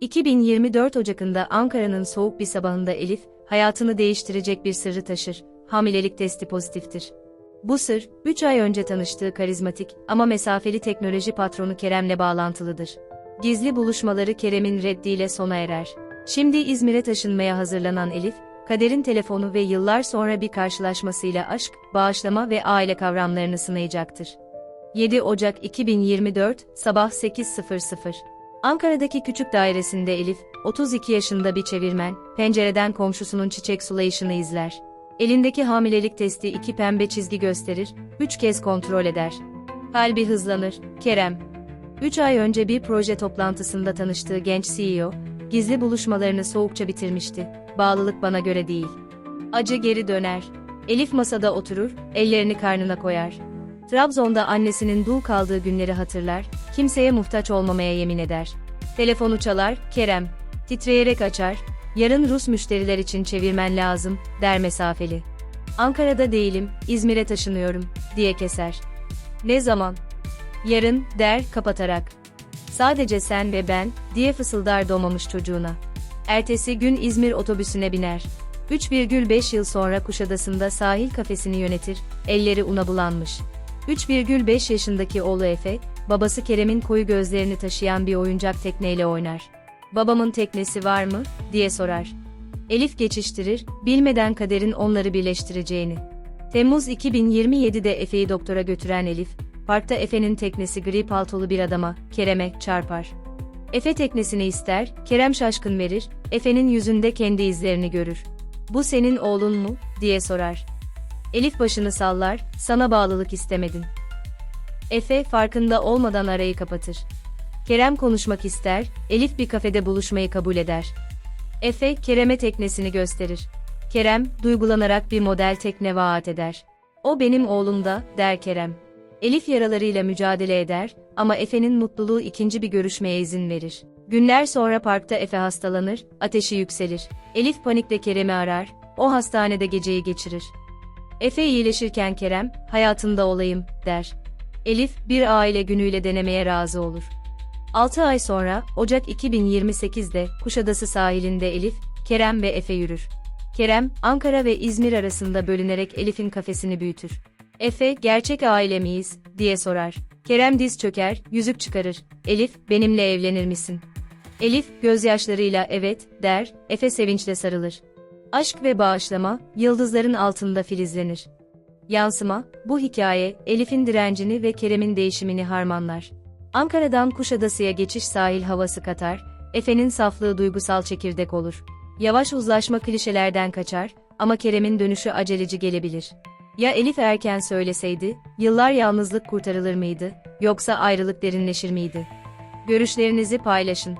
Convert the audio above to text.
2024 Ocak'ında Ankara'nın soğuk bir sabahında Elif, hayatını değiştirecek bir sırrı taşır. Hamilelik testi pozitiftir. Bu sır, 3 ay önce tanıştığı karizmatik ama mesafeli teknoloji patronu Kerem'le bağlantılıdır. Gizli buluşmaları Kerem'in reddiyle sona erer. Şimdi İzmir'e taşınmaya hazırlanan Elif, kaderin telefonu ve yıllar sonra bir karşılaşmasıyla aşk, bağışlama ve aile kavramlarını sınayacaktır. 7 Ocak 2024, sabah 8.00. Ankara'daki küçük dairesinde Elif, 32 yaşında bir çevirmen, pencereden komşusunun çiçek sulayışını izler. Elindeki hamilelik testi iki pembe çizgi gösterir, üç kez kontrol eder. Kalbi hızlanır, Kerem. 3 ay önce bir proje toplantısında tanıştığı genç CEO, gizli buluşmalarını soğukça bitirmişti. Bağlılık bana göre değil. Acı geri döner. Elif masada oturur, ellerini karnına koyar. Trabzon'da annesinin dul kaldığı günleri hatırlar, kimseye muhtaç olmamaya yemin eder. Telefonu çalar, Kerem. Titreyerek açar, yarın Rus müşteriler için çevirmen lazım, der mesafeli. Ankara'da değilim, İzmir'e taşınıyorum, diye keser. Ne zaman? Yarın, der kapatarak. Sadece sen ve ben, diye fısıldar doğmamış çocuğuna. Ertesi gün İzmir otobüsüne biner. 3,5 yıl sonra Kuşadası'nda sahil kafesini yönetir, elleri una bulanmış. 3,5 yaşındaki oğlu Efe, babası Kerem'in koyu gözlerini taşıyan bir oyuncak tekneyle oynar. Babamın teknesi var mı, diye sorar. Elif geçiştirir, bilmeden kaderin onları birleştireceğini. Temmuz 2027'de Efe'yi doktora götüren Elif, parkta Efe'nin teknesi gri paltolu bir adama, Kerem'e, çarpar. Efe teknesini ister, Kerem şaşkın verir, Efe'nin yüzünde kendi izlerini görür. Bu senin oğlun mu, diye sorar. Elif başını sallar, sana bağlılık istemedin. Efe farkında olmadan arayı kapatır. Kerem konuşmak ister, Elif bir kafede buluşmayı kabul eder. Efe, Kerem'e teknesini gösterir. Kerem, duygulanarak bir model tekne vaat eder. O benim oğlum da, der Kerem. Elif yaralarıyla mücadele eder ama Efe'nin mutluluğu ikinci bir görüşmeye izin verir. Günler sonra parkta Efe hastalanır, ateşi yükselir. Elif panikle Kerem'i arar, o hastanede geceyi geçirir. Efe iyileşirken Kerem, hayatında olayım, der. Elif, bir aile günüyle denemeye razı olur. 6 ay sonra, Ocak 2028'de, Kuşadası sahilinde Elif, Kerem ve Efe yürür. Kerem, Ankara ve İzmir arasında bölünerek Elif'in kafesini büyütür. Efe, gerçek aile miyiz, diye sorar. Kerem diz çöker, yüzük çıkarır. Elif, benimle evlenir misin? Elif, gözyaşlarıyla evet, der, Efe sevinçle sarılır. Aşk ve bağışlama, yıldızların altında filizlenir. Yansıma, bu hikaye, Elif'in direncini ve Kerem'in değişimini harmanlar. Ankara'dan Kuşadası'ya geçiş sahil havası katar, Efe'nin saflığı duygusal çekirdek olur. Yavaş uzlaşma klişelerden kaçar, ama Kerem'in dönüşü aceleci gelebilir. Ya Elif erken söyleseydi, yıllar yalnızlık kurtarılır mıydı, yoksa ayrılık derinleşir miydi? Görüşlerinizi paylaşın.